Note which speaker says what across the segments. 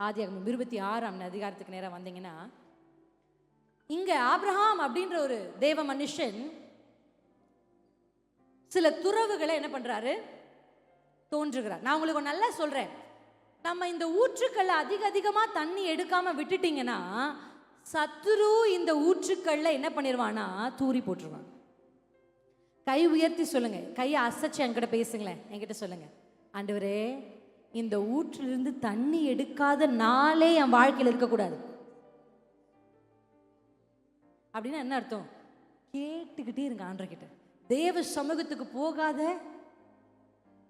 Speaker 1: ஆதியாகமம் இருபத்தி ஆறாம் அதிகாரத்துக்கு நேரம் வந்தீங்கன்னா இங்க ஆப்ரஹாம் அப்படின்ற ஒரு தேவ மனுஷன் சில துறவுகளை என்ன பண்றாரு? தோன்றுகிறார். நான் உங்களுக்கு நல்லா சொல்றேன். நம்ம இந்த ஊற்றுக்கள்ல அதிக அதிகமா தண்ணி எடுக்காம விட்டுட்டீங்கன்னா சத்துரு இந்த ஊற்றுக்கள்ல என்ன பண்ணிடுவானா தூரி போட்டுருவான் கை உயர்த்தி சொல்லுங்க. கையை அசைச்சு என்கிட்ட பேசுங்களேன். என்கிட்ட சொல்லுங்க. ஆண்டவரே இந்த ஊற்றிலிருந்து தண்ணி எடுக்காத நாளே என் வாழ்க்கையில் இருக்கக்கூடாது. அப்படின்னா என்ன அர்த்தம்? கேட்டுக்கிட்டே இருங்க ஆண்டர்கிட்ட தேவ சமூகத்துக்கு போகாத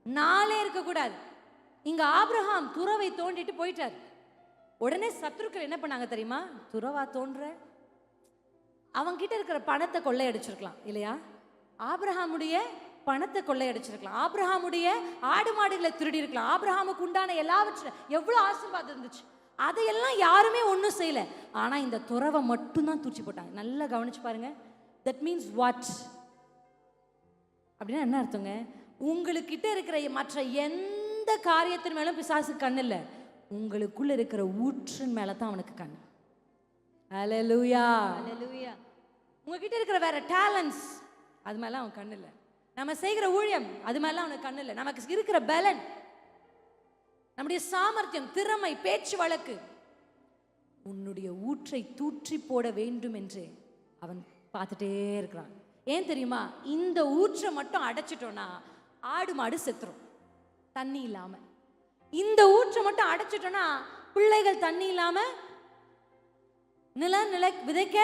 Speaker 1: நாளே இருக்கக்கூடாது. இங்க ஆப்ரஹாம் துறவை தோண்டிட்டு போயிட்டார். உடனே சத்துருக்கள் என்ன பண்ணாங்க தெரியுமா? துறவா தோன்ற அவங்க கிட்ட இருக்கிற பணத்தை கொள்ளையடிச்சிருக்கலாம் இல்லையா? ஆப்ரஹாமுடைய பணத்தை கொள்ளையடிச்சிருக்கலாம். ஆபிரஹாமுடைய ஆடு மாடுகளை திருடி இருக்கலாம் ஆபிரஹாமுக்கு உண்டான எல்லாவற்றும் எவ்வளவு ஆசீர்வாதம் இருந்துச்சு. அதையெல்லாம் யாருமே ஒன்றும் செய்யல. ஆனா இந்த துறவை மட்டும்தான் தூச்சி போட்டாங்க. நல்லா கவனிச்சு பாருங்க. தட் மீன்ஸ் வாட் அப்படின்னா என்ன அர்த்தங்க? உங்களுக்கிட்ட இருக்கிற மற்ற எந்த காரியத்தின் மேலும் பிசாசு கண் இல்லை. உங்களுக்குள்ள இருக்கிற ஊற்றின் மேல தான் அவனுக்கு கண். ஹalleluya
Speaker 2: ஹalleluya
Speaker 1: உங்ககிட்ட இருக்கிற வேற டேலண்ட்ஸ் அது மேல அவன் கண் இல்லை. நம்ம செய்கிற ஊழியம் அது மாதிரிலாம் அவனுக்கு கண்ணு இல்லை. நமக்கு இருக்கிற பலன் நம்முடைய சாமர்த்தியம் திறமை பேச்சு வழக்கு உன்னுடைய ஊற்றை தூற்றி போட வேண்டும் என்று அவன் பார்த்துட்டே இருக்கிறான். ஏன் தெரியுமா? இந்த ஊற்றை மட்டும் அடைச்சிட்டோன்னா ஆடு மாடு செத்துரும். தண்ணி இல்லாம. இந்த ஊற்றை மட்டும் அடைச்சிட்டோன்னா பிள்ளைகள் தண்ணி இல்லாம நில நில விதைக்க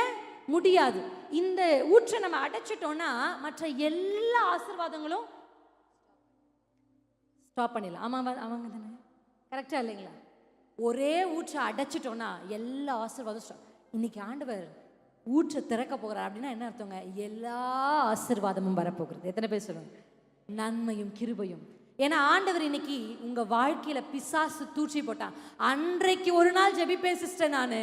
Speaker 1: முடியாது. இந்த ஊற்றை நம்ம அடைச்சிட்டோம்னா மற்ற எல்லா ஆசீர்வாதங்களும் ஸ்டாப் பண்ணிடலாம். ஆமாம் அவங்க தானே? கரெக்டாக இல்லைங்களா? ஒரே ஊற்றை அடைச்சிட்டோம்னா எல்லா ஆசீர்வாதம் ஸ்டாப் இன்னைக்கு ஆண்டவர் ஊற்றை திறக்க போகிறார் அப்படின்னா என்ன அர்த்தங்க? எல்லா ஆசீர்வாதமும் வரப்போகிறது. எத்தனை பேர் சொல்லுங்க? நன்மையும் கிருபையும். ஏன்னா ஆண்டவர் இன்னைக்கு உங்க வாழ்க்கையில பிசாசு தூற்றி போட்டான். அன்றைக்கு ஒரு நாள் ஜெபிப்பேன் சிஸ்டர் நான்.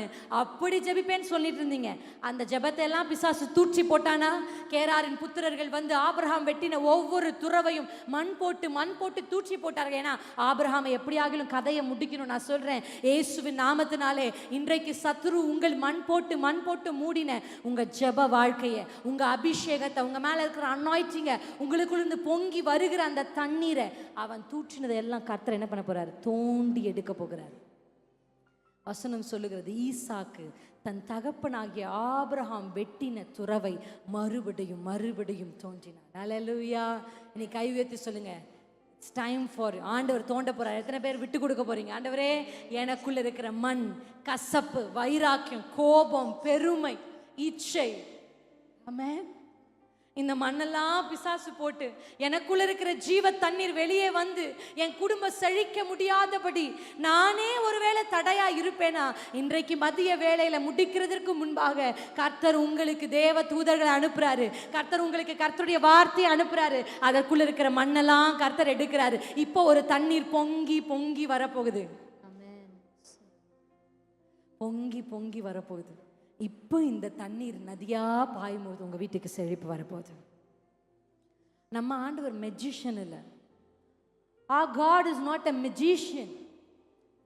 Speaker 1: அப்படி ஜெபிப்பேன்னு சொல்லிட்டு இருந்தீங்க. அந்த ஜெபத்தை எல்லாம் பிசாசு தூற்றி போட்டானா? கேராரின் புத்திரர்கள் வந்து ஆபிரகாம் வெட்டின ஒவ்வொரு துறவையும் மண் போட்டு மண் போட்டு தூற்றி போட்டார்கள். ஏன்னா ஆபிரகாமை எப்படியாகிலும் கதையை முடிக்கணும் நான் சொல்றேன். இயேசுவின் நாமத்தினாலே இன்றைக்கு சத்ரு உங்கள் மண் போட்டு மண் போட்டு மூடின உங்க ஜெப வாழ்க்கையை உங்க அபிஷேகத்தை உங்க மேல இருக்கிற அன்னாய்ச்சிங்க உங்களுக்குள்ள இருந்து பொங்கி வருகிற அந்த தண்ணீரை அவன் தூற்றினதை எல்லாம் கர்த்தர் என்ன பண்ண போறாரு? தோண்டி எடுக்க போகிறார். வசனம் சொல்லுகிறது ஈசாக்கு தன் தகப்பனாகிய ஆபிரஹாம் வெட்டின துறவை மறுபடியும் மறுபடியும் தோன்றினார். ஹalleluya நீ கை உயர்த்தி சொல்லுங்க. இட்ஸ் டைம் ஃபார் ஆண்டவர் தோண்ட போறார். எத்தனை பேர் விட்டு கொடுக்க போறீங்க? ஆண்டவரே எனக்குள்ள இருக்கிற மண் கசப்பு வைராக்கியம் கோபம் பெருமை இச்சை. ஆமாம் இந்த மண்ணெல்லாம் பிசாசு போட்டு எனக்குள்ள இருக்கிற ஜீவ தண்ணீர் வெளியே வந்து என் குடும்பம் செழிக்க முடியாதபடி நானே ஒருவேளை தடையா இருப்பேனா? இன்றைக்கு மதிய வேளையில முடிக்கிறதற்கு முன்பாக கர்த்தர் உங்களுக்கு தேவ தூதர்களை அனுப்புறாரு. கர்த்தர் உங்களுக்கு கர்த்தருடைய வார்த்தையை அனுப்புறாரு. அதற்குள்ள இருக்கிற மண்ணெல்லாம் கர்த்தர் எடுக்கிறாரு. இப்போ ஒரு தண்ணீர் பொங்கி பொங்கி வரப்போகுது. பொங்கி பொங்கி வரப்போகுது. இப்போ இந்த தண்ணீர் நதியா பாயும்போது உங்கள் வீட்டுக்கு செழிப்பு வரப்போகுது. நம்ம ஆண்டவர் மெஜிஷியன் இல்லை. ஆ God is not a magician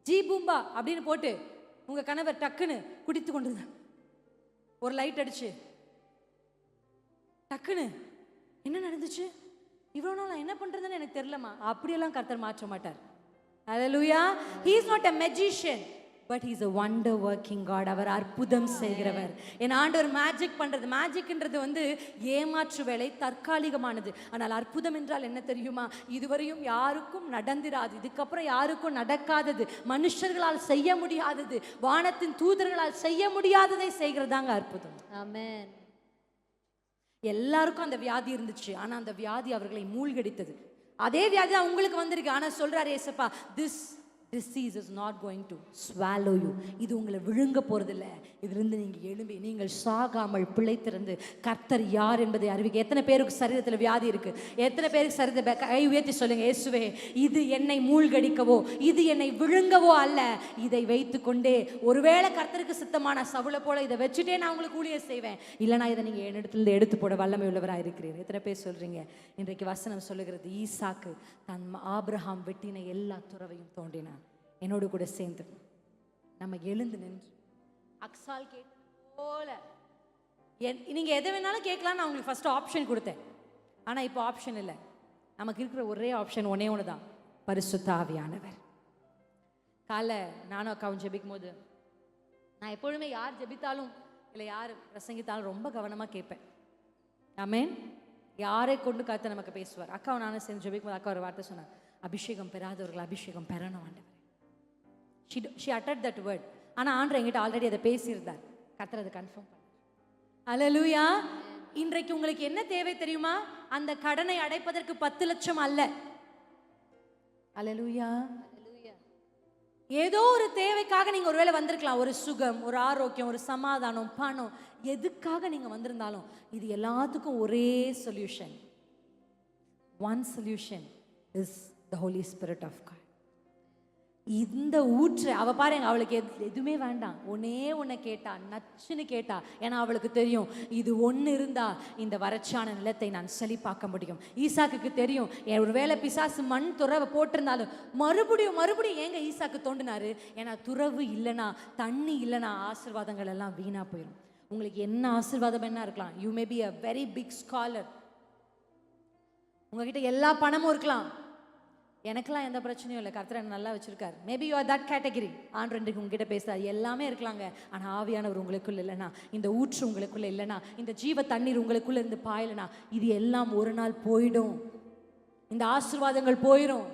Speaker 1: G பூம்பா அப்படின்னு போட்டு உங்கள் கணவர் டக்குன்னு குடித்து கொண்டு ஒரு லைட் அடிச்சு. டக்குன்னு என்ன நடந்துச்சு? இவ்வளோ நாள் நான் என்ன பண்ணுறதுன்னு எனக்கு தெரியலம்மா. அப்படியெல்லாம் கர்த்தர் மாற்ற மாட்டார். அதுலூயா he is not a magician but is a wonder working God. அவர் அற்புதம் செய்கிறவர். என் ஆண்டவர் மேஜிக் பண்றது. மேஜிக்ன்றது வந்து ஏமாற்று வேலை தற்காலிகமானது. ஆனால் அற்புதம் என்றால் என்ன தெரியுமா? இதுவரையும் யாருக்கும் நடந்திராது. இதுக்கப்புறம் யாருக்கும் நடக்காதது. மனுஷர்களால் செய்ய முடியாதது. வானத்தின் தூதர்களால் செய்ய முடியாததை செய்கிறதாங்க அற்புதம்.
Speaker 2: ஆமென்
Speaker 1: எல்லாருக்கும் அந்த வியாதி இருந்துச்சு. ஆனா அந்த வியாதி அவர்களை மூழ்கடித்தது. அதே வியாதி தான் உங்களுக்கு வந்திருக்கு. ஆனா சொல்றாரு ஏசப்பா this disease is not going to swallow you இது உங்களை விழுங்க போகிறதில்ல இதிலிருந்து நீங்கள் எழும்பி நீங்கள் சாகாமல் பிழைத்திருந்து கர்த்தர் யார் என்பதை அறிவிக்க. எத்தனை பேருக்கு சரீரத்தில் வியாதி இருக்குது எத்தனை பேருக்கு சரீரத்தை கை உயர்த்தி சொல்லுங்கள் இயேசுவே இது என்னை மூழ்கடிக்கவோ இது என்னை விழுங்கவோ அல்ல. இதை வைத்துக்கொண்டே ஒருவேளை கர்த்தருக்கு சித்தமான சவுளை போல இதை வச்சுட்டே நான் உங்களுக்கு ஊழியர் செய்வேன். இல்லைனா இதை நீங்கள் என்னிடத்துலேருந்து எடுத்து போட வல்லமை உள்ளவராக இருக்கிறீர். எத்தனை பேர் சொல்கிறீங்க இன்றைக்கு வசனம் சொல்லுகிறது ஈசாக்கு தன் ஆப்ரஹாம் வெட்டின எல்லா துறவையும் தோண்டினான். என்னோடு கூட சேர்ந்து நம்ம எழுந்து நின்று. அக்ஸால் கேட் போல. என் நீங்கள் எதை வேணாலும் கேட்கலாம் நான் உங்களுக்கு ஃபஸ்ட்டு ஆப்ஷன் கொடுத்தேன். ஆனால் இப்போ ஆப்ஷன் இல்லை. நமக்கு இருக்கிற ஒரே ஆப்ஷன் ஒன்றே ஒன்று தான் பரிசுத்த ஆவியானவர் காலை நானும் அக்காவும் ஜெபிக்கும் போது நான் எப்பொழுதுமே யார் ஜெபித்தாலும் இல்லை யார் பிரசங்கித்தாலும் ரொம்ப கவனமாக கேட்பேன். ஆமென் யாரை கொண்டு கருத்து நமக்கு பேசுவார். அக்காவை நானும் சேர்ந்து ஜெபிக்கும் போது அக்கா ஒரு வார்த்தை சொன்னார் அபிஷேகம் பெறாதவர்கள் அபிஷேகம் பெறணும் ஆண்டவர். ஷி ஷி அட்டட் தட் வேர்ட் ஆனால் ஆண்டர் எங்கிட்ட ஆல்ரெடி அதை பேசியிருந்தார். கத்துறது கன்ஃபார்ம் பண்ணார். அலலுயா இன்றைக்கு உங்களுக்கு என்ன தேவை தெரியுமா? அந்த கடனை அடைப்பதற்கு பத்து லட்சம் அல்ல. அலலூயா ஏதோ ஒரு தேவைக்காக நீங்க ஒருவேளை வந்திருக்கலாம். ஒரு சுகம் ஒரு ஆரோக்கியம் ஒரு சமாதானம் பணம் எதுக்காக நீங்க வந்திருந்தாலும் இது எல்லாத்துக்கும் ஒரே solution one solution is the Holy Spirit of God இந்த ஊற்று அவ பாருங்க அவளுக்கு எது எதுவுமே வேண்டாம். ஒன்னே ஒன்றை கேட்டா நச்சுன்னு கேட்டா ஏன்னா அவளுக்கு தெரியும் இது ஒன்று இருந்தா இந்த வறட்சியான நிலத்தை நான் செழிப்பாக்க முடியும். ஈசாக்குக்கு தெரியும் ஒரு ஒருவேளை பிசாசு மண் துறவை போட்டிருந்தாலும் மறுபடியும் மறுபடியும் ஏங்க ஈசாக்கு தோண்டினாரு? ஏன்னா துறவு இல்லைனா தண்ணி இல்லைனா ஆசிர்வாதங்கள் எல்லாம் வீணா போயிடும் உங்களுக்கு என்ன ஆசீர்வாதம் என்ன இருக்கலாம். You may be a very big scholar உங்ககிட்ட எல்லா பணமும் இருக்கலாம். எனக்கெல்லாம் எந்த பிரச்சனையும் இல்லை. கர்த்தர் என்னை நல்லா வச்சிருக்காரு. Maybe you are that category ஆண்டு ரெண்டுக்கு உங்ககிட்ட பேசுறாரு. எல்லாமே இருக்கலாங்க. ஆனால் ஆவியானவர் உங்களுக்குள்ள இல்லைனா இந்த ஊற்று உங்களுக்குள்ள இல்லைனா இந்த ஜீவ தண்ணீர் உங்களுக்குள்ள இருந்து பாயலனா இது எல்லாம் ஒரு நாள் போயிடும். இந்த ஆசீர்வாதங்கள் போயிடும்